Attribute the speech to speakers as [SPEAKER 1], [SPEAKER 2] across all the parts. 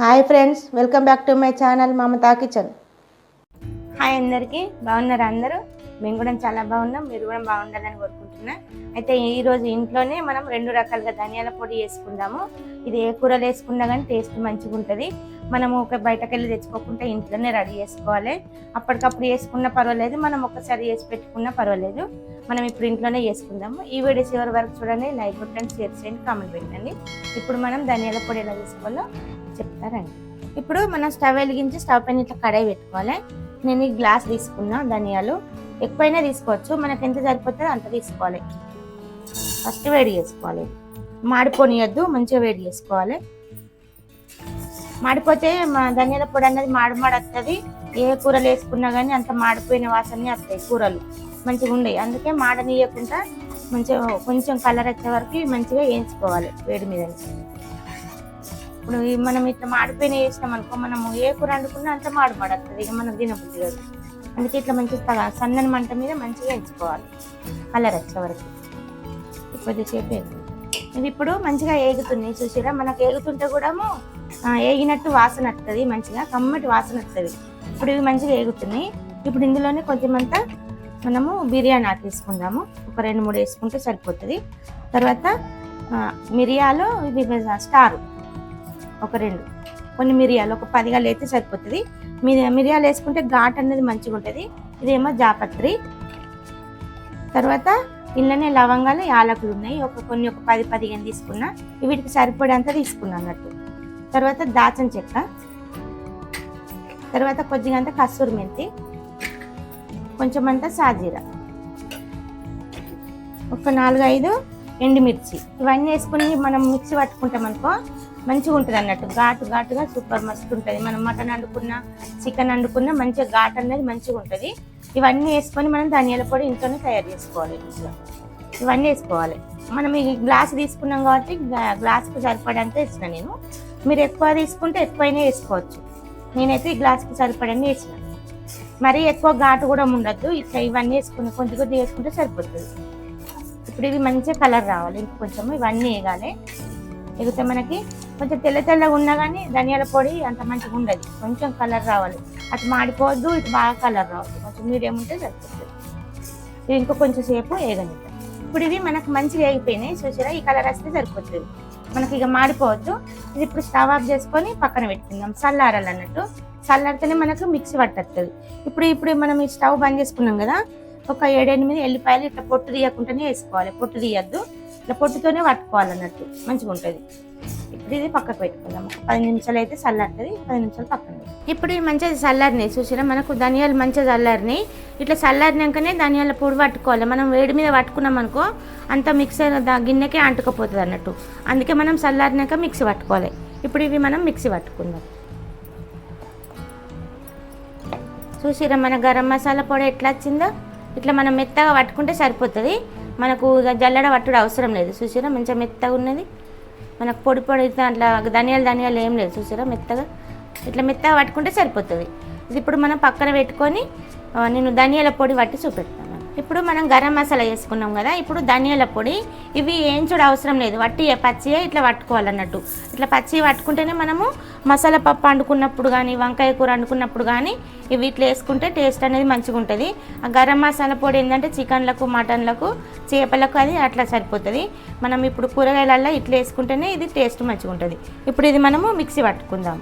[SPEAKER 1] Hi friends welcome back to my channel Mamata kitchen.
[SPEAKER 2] Hi అందరికీ బాగున్నారు అందరూ? మేము కూడా చాలా బాగున్నాం మీరు కూడా బాగుండాలని కోరుకుంటున్నా. అయితే ఈరోజు ఇంట్లోనే మనం రెండు రకాలుగా ధనియాల పొడి వేసుకుందాము. ఇది ఏ కూరలు వేసుకున్నా కానీ టేస్ట్ మంచిగా ఉంటుంది. మనము ఒక బయటకు వెళ్ళి తెచ్చుకోకుండా ఇంట్లోనే రెడీ చేసుకోవాలి. అప్పటికప్పుడు వేసుకున్నా పర్వాలేదు మనం ఒకసారి వేసి పెట్టుకున్నా పర్వాలేదు. మనం ఇప్పుడు ఇంట్లోనే చేసుకుందాము ఈ వీడియో చివరి వరకు చూడండి లైక్ కొట్టండి షేర్ చేయండి కామెంట్ పెట్టండి. ఇప్పుడు మనం ధనియాల పొడి ఎలా తీసుకోవాలో చెప్తారండి. ఇప్పుడు మనం స్టవ్ వెలిగించి స్టవ్ పైన ఇట్లా కడాయి పెట్టుకోవాలి. నేను ఈ గ్లాస్ తీసుకున్నా ధనియాలు ఎక్కువైనా తీసుకోవచ్చు. మనకి ఎంత సరిపోతుందో అంత తీసుకోవాలి. ఫస్ట్ వేడి చేసుకోవాలి. మాడిపోనియద్దు మంచిగా వేడి చేసుకోవాలి. మాడిపోతే మా ధనియాల పొడి అనేది మాడి మాడి వస్తుంది ఏ కూరలు వేసుకున్నా కానీ అంత మాడిపోయిన వాసన వస్తాయి కూరలు. మంచిగా ఉండయి. అందుకే మాడనీయకుండా మంచిగా కొంచెం కలర్ వచ్చే వరకు మంచిగా వేయించుకోవాలి వేడి మీద. ఇప్పుడు మనం ఇట్లా మాడిపోయిన వేసినాం అనుకో మనము ఏ కూర వండుకున్నా అంత మాడిపడుతుంది ఇక మనం తినబుద్ధి కాదు. అందుకే ఇట్లా మంచిగా సన్నని మంట మీద మంచిగా ఎంచుకోవాలి కలర్ వచ్చే వరకు. కొద్దిసేపు ఇది ఇప్పుడు మంచిగా ఏగుతుంది చూసిరా? మనకు ఏగుతుంటే కూడా ఏగినట్టు వాసన వస్తుంది మంచిగా కమ్మటి వాసన వస్తుంది ఇప్పుడు ఇవి మంచిగా ఏగుతున్నాయి. ఇప్పుడు ఇందులోనే కొంచెం మనము బిర్యానీ ఆకు తీసుకుందాము. ఒక రెండు మూడు వేసుకుంటే సరిపోతుంది. తర్వాత మిరియాలు ఇవి స్టార్. ఒక రెండు. కొన్ని మిరియాలు ఒక పదిగాలు అయితే సరిపోతుంది. మిరి మిరియాలు వేసుకుంటే ఘాట్ అనేది మంచిగా ఉంటుంది. ఇదేమో జాపత్రి. తర్వాత ఇళ్ళనే లవంగాలు యాలకులు ఉన్నాయి. ఒక కొన్ని ఒక పది పదిహేను తీసుకున్నా. వీటికి సరిపడేంత తీసుకున్నా అన్నట్టు. తర్వాత దాచం చెక్క. తర్వాత కొద్దిగా అంతా కస్తూరి మెంతి. కొంచెం అంతా సాజీరా. ఒక నాలుగు ఐదు ఎండుమిర్చి. ఇవన్నీ వేసుకుని మనం మిక్సీ పట్టుకుంటాం అనుకో మంచిగా ఉంటుంది అన్నట్టు. ఘాటు ఘాటుగా సూపర్ మస్తు ఉంటుంది. మనం మటన్ వండుకున్నా చికెన్ వండుకున్నా మంచిగా ఘాట్ అనేది మంచిగా ఉంటుంది. ఇవన్నీ వేసుకొని మనం ధనియాల పొడి ఇంట్లోనే తయారు చేసుకోవాలి ఇవన్నీ వేసుకోవాలి. మనం ఈ గ్లాస్ తీసుకున్నాం కాబట్టి గ్లాస్కు గ్లాస్కి సరిపడంత వేసిన నేను. మీరు ఎక్కువ తీసుకుంటే ఎక్కువైనా వేసుకోవచ్చు. నేనైతే ఈ గ్లాస్కి సరిపడని వేసిన. మరీ ఎక్కువ ఘాటు కూడా ఉండద్దు. ఇట్లా ఇవన్నీ వేసుకుని కొంచెం కొద్దిగా వేసుకుంటే సరిపోతుంది. ఇప్పుడు ఇవి మంచిగా కలర్ రావాలి. ఇంక కొంచెం ఇవన్నీ వేయాలి. ఎగితే మనకి కొంచెం తెల్ల తెల్లగా ఉన్నా కానీ ధనియాల పొడి అంత మంచిగా ఉండదు. కొంచెం కలర్ రావాలి. అటు మాడిపోవద్దు ఇటు బాగా కలర్ రావద్దు కొంచెం మీడియం ఉంటే సరిపోతుంది. ఇవి ఇంకో కొంచెం సేపు వేగనిద్దాం. ఇప్పుడు ఇవి మనకు మంచిగా వేగిపోయినాయి. చూసారా? ఈ కలర్ వస్తే సరిపోతుంది. మనకి ఇక మాడిపోవద్దు. ఇది ఇప్పుడు స్టవ్ ఆఫ్ చేసుకొని పక్కన పెట్టుకుందాం. చల్లారాలి అన్నట్టు చల్లారితేనే మనకు మిక్సీ పట్టేస్తుంది ఇప్పుడు ఇప్పుడు మనం ఈ స్టవ్ బంద్ చేసుకున్నాం కదా. ఒక ఏడెనిమిది ఎల్లిపాయలు ఇట్లా పొట్టు తీయకుండానే వేసుకోవాలి. పొట్టు తీయద్దు. ఇట్లా పొట్టుతోనే పట్టుకోవాలన్నట్టు. మంచిగా ఉంటుంది ఇప్పుడు ఇది పక్కకు పెట్టుకుందాం. ఒక పది నిమిషాలు అయితే చల్లారుతుంది పది నిమిషాలు పక్కన ఇప్పుడు ఇది మంచిగా చల్లారినాయి చూసినా మనకు ధనియాలు మంచిగా చల్లారినాయి. ఇట్లా చల్లారినాకనే ధనియాల పొడి పట్టుకోవాలి. మనం వేడి మీద పట్టుకున్నాం అనుకో అంత మిక్సర్ దా గిన్నెకే అంటుకపోతుంది అన్నట్టు. అందుకే మనం చల్లారినాక మిక్సీ పట్టుకోవాలి. ఇప్పుడు ఇవి మనం మిక్సీ పట్టుకుందాం. చూసిరా మన గరం మసాలా పొడి ఎట్లా వచ్చిందో? ఇట్లా మనం మెత్తగా పట్టుకుంటే సరిపోతుంది. మనకు జల్లడ పట్టుడు అవసరం లేదు. చూసిరా మంచిగా మెత్తగా ఉన్నది. మనకు పొడి పొడి అట్లా ధనియాలు ధనియాలు ఏం లేదు. చూసారా మెత్తగా. ఇట్లా మెత్తగా పట్టుకుంటే సరిపోతుంది. ఇది ఇప్పుడు మనం పక్కన పెట్టుకొని నేను ధనియాల పొడి పట్టి చూపెడతాను. ఇప్పుడు మనం గరం మసాలా వేసుకున్నాం కదా ఇప్పుడు ధనియాల పొడి. ఇవి వేయించుడు అవసరం లేదు. వట్టి పచ్చియే ఇట్లా పట్టుకోవాలన్నట్టు. ఇట్లా పచ్చి పట్టుకుంటేనే మనము మసాలా పప్పు వండుకున్నప్పుడు కానీ వంకాయ కూర వండుకున్నప్పుడు కానీ ఇవి ఇట్లా వేసుకుంటే టేస్ట్ అనేది మంచిగా ఉంటుంది. ఆ గరం మసాలా పొడి ఏంటంటే చికెన్లకు మటన్లకు చేపలకు అది అట్లా సరిపోతుంది. మనం ఇప్పుడు కూరగాయలల్లో ఇట్లా వేసుకుంటేనే ఇది టేస్ట్ మంచిగా ఉంటుంది. ఇప్పుడు ఇది మనము మిక్సీ పట్టుకుందాం.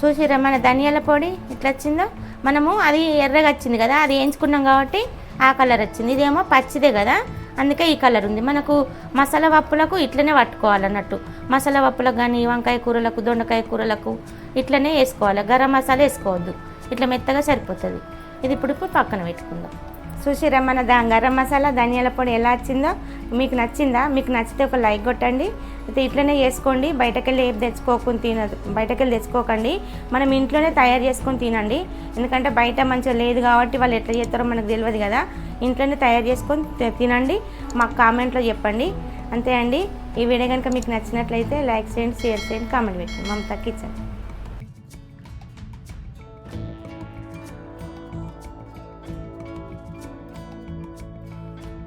[SPEAKER 2] చూసిరా మన ధనియాల పొడి? ఇట్లా వచ్చిందో? మనము అది ఎర్రగా వచ్చింది కదా అది వేయించుకున్నాం కాబట్టి ఆ కలర్ వచ్చింది. ఇదేమో పచ్చిదే కదా అందుకే ఈ కలర్ ఉంది. మనకు మసాలా పప్పులకు ఇట్లనే పట్టుకోవాలన్నట్టు. మసాలా పప్పులకు కానీ వంకాయ కూరలకు దొండకాయ కూరలకు ఇట్లనే వేసుకోవాలి. గరం మసాలా వేసుకోవద్దు. ఇట్లా మెత్తగా సరిపోతుంది. ఇది ఇప్పుడు ఇప్పుడు పక్కన పెట్టుకుందాం. చూసిరా మన దా గరం మసాలా ధనియాల పొడి ఎలా వచ్చిందో మీకు నచ్చిందా మీకు నచ్చితే ఒక లైక్ కొట్టండి. అయితే ఇట్లనే చేసుకోండి. బయటకెళ్ళి ఏం తెచ్చుకోకుండా తినదు బయటకెళ్ళి తెచ్చుకోకండి. మనం ఇంట్లోనే తయారు చేసుకొని తినండి. ఎందుకంటే బయట మంచిగా లేదు కాబట్టి వాళ్ళు ఎట్లా చేస్తారో మనకు తెలియదు కదా. ఇంట్లోనే తయారు చేసుకొని తి- తినండి. మాకు కామెంట్లో చెప్పండి. అంతే అండి. ఈ వీడియో కనుక మీకు నచ్చినట్లయితే లైక్ చేయండి షేర్ చేయండి కామెంట్ పెట్టండి. మమతకి ఇచ్చండి